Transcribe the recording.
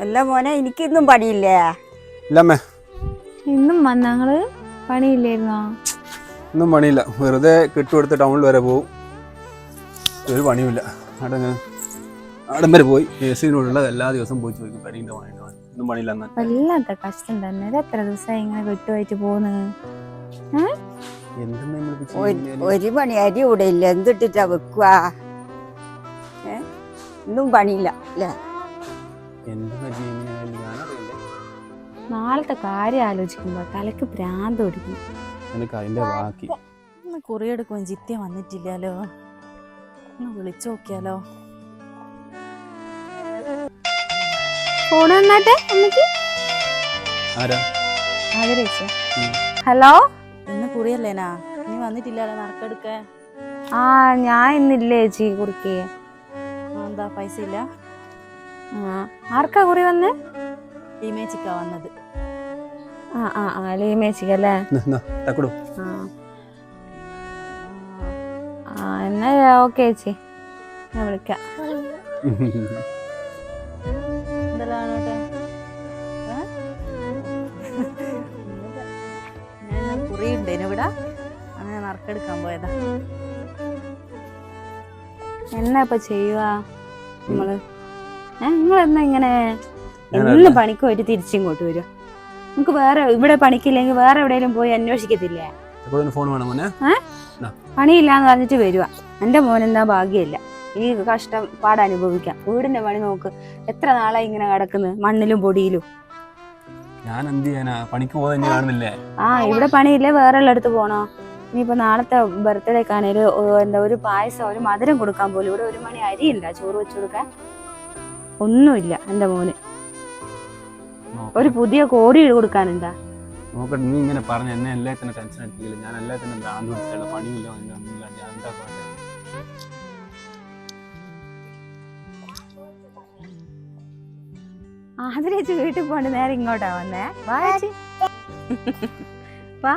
അല്ല മോനെ എനിക്കിന്നും പണിയില്ലേ? ഇല്ലമ്മേ. ഇന്നും വന്നങ്ങൾ പണിയില്ലായിരുന്നോ? ഇന്നും പണിയില്ല. വെറുതെ കിട്ടുകൊടുത്ത് ടൗണിൽ വരെ പോവും. ഒരു പണിയുമില്ല. അവിടെ അങ്ങനെ അവിടം വരെ പോയി. എ സിനോടുള്ളത് എല്ലാ ദിവസവും പോയി ചോദിക്കും പണിയുണ്ടോ പണിയുണ്ടോ? ഒന്നും പണിയില്ല എന്നാൽ വല്ലാത്ത കഷ്ടം തന്നെ. ഇത് എത്ര ദിവസമായി ഇങ്ങനെ കെട്ടുപോയിട്ട് പോകുന്നത് ഒരു- ഒരു പണി അരി ഇവിടെ ഇല്ല. എന്തിട്ടിട്ടാ വെക്കുക ഇന്നും പണിയില്ല അല്ലേ? നാളത്തെ കാര്യം ആലോചിക്കുമ്പോ തലക്ക് ഭ്രാന്ത് പിടിക്കും. എനിക്ക് അതിന്റെ ബാക്കി. ഒന്ന് കുറിയെടുക്കുമ്പോൾ ജിത്യ വന്നിട്ടില്ലല്ലോ. ഒന്ന് വിളിച്ചു നോക്കിയാലോ? ഫോൺ വന്നാട്ടെ അമ്മയ്ക്ക് ആരാ ആദരിച്ചു ഹലോ? ഇന്ന് കുറിയല്ലേനാ നീ? വന്നിട്ടില്ലല്ലോ നറുക്കെടുക്ക ആ ഞാൻ ഇന്നില്ലേ ചേച്ചി കുറിക്കേ. എന്താ പൈസ ഇല്ല ആർക്കാ കുറി വന്നേ? ലീമേച്ചിക്ക വന്നത്. ആ ആ ആ ലീമേച്ചിക്ക അല്ലേ? ആ. ആ എന്നാ ഓക്കെ ചേച്ചി. ഞാൻ വിളിക്കാം. കുറിയുണ്ടേനു ഇവിടെ അങ്ങനെ നറുക്കെടുക്കാൻ പോയതാ. എന്നാ ഇപ്പൊ ചെയ്യുക നമ്മൾ നിങ്ങൾ എന്നാ ഇങ്ങനെ. എന്ന് പണിക്ക് പോയിട്ട് തിരിച്ചിങ്ങോട്ട് വരും. നമുക്ക് വേറെ ഇവിടെ പണിക്കില്ലെങ്കിൽ വേറെ എവിടെയെങ്കിലും പോയി അന്വേഷിക്കത്തില്ലേ? പണിയില്ലാന്ന് പറഞ്ഞിട്ട് വരുക എന്റെ മോനെന്താ ഭാഗ്യമില്ല. ഈ കഷ്ടം പാടനുഭവിക്കാം വീടിന്റെ പണി നോക്ക്. എത്ര നാളായി ഇങ്ങനെ കിടക്കുന്നത് മണ്ണിലും പൊടിയിലും. ഞാൻ എന്ത് ചെയ്യാനാ? പണിക്ക് കാണുന്നില്ലേ? ആ ഇവിടെ പണിയില്ലേ? വേറെ ഉള്ളിടത്ത് പോണോ? ഇനിയിപ്പോ നാളത്തെ ബർത്ത്ഡേക്കാണേൽ എന്താ ഒരു പായസം ഒരു മധുരം കൊടുക്കാൻ പോലും ഇവിടെ ഒരു മണി അരിയില്ല. ചോറ് വെച്ചു കൊടുക്കാൻ. ഒന്നുമില്ല എന്റെ മോന്. ഒരു പുതിയ കോടി കൊടുക്കാനുണ്ടാ. നോക്കട്ടെ നീ ഇങ്ങനെ പറഞ്ഞ എന്നെ എല്ലാത്തിനും ടെൻഷൻ അടിക്കില്ല ഞാൻ എല്ലാത്തിനും ഭ്രാന്ത് മനസ്സിലുള്ള പണിയില്ല ഒന്നും ഒന്നുമില്ല ഞാൻ എന്താ പറയുക ആദരേച്ച് വീട്ടിൽ പോണ്ട് നേരെ ഇങ്ങോട്ടാ വന്നേ. വാ ചേച്ചി. വാ.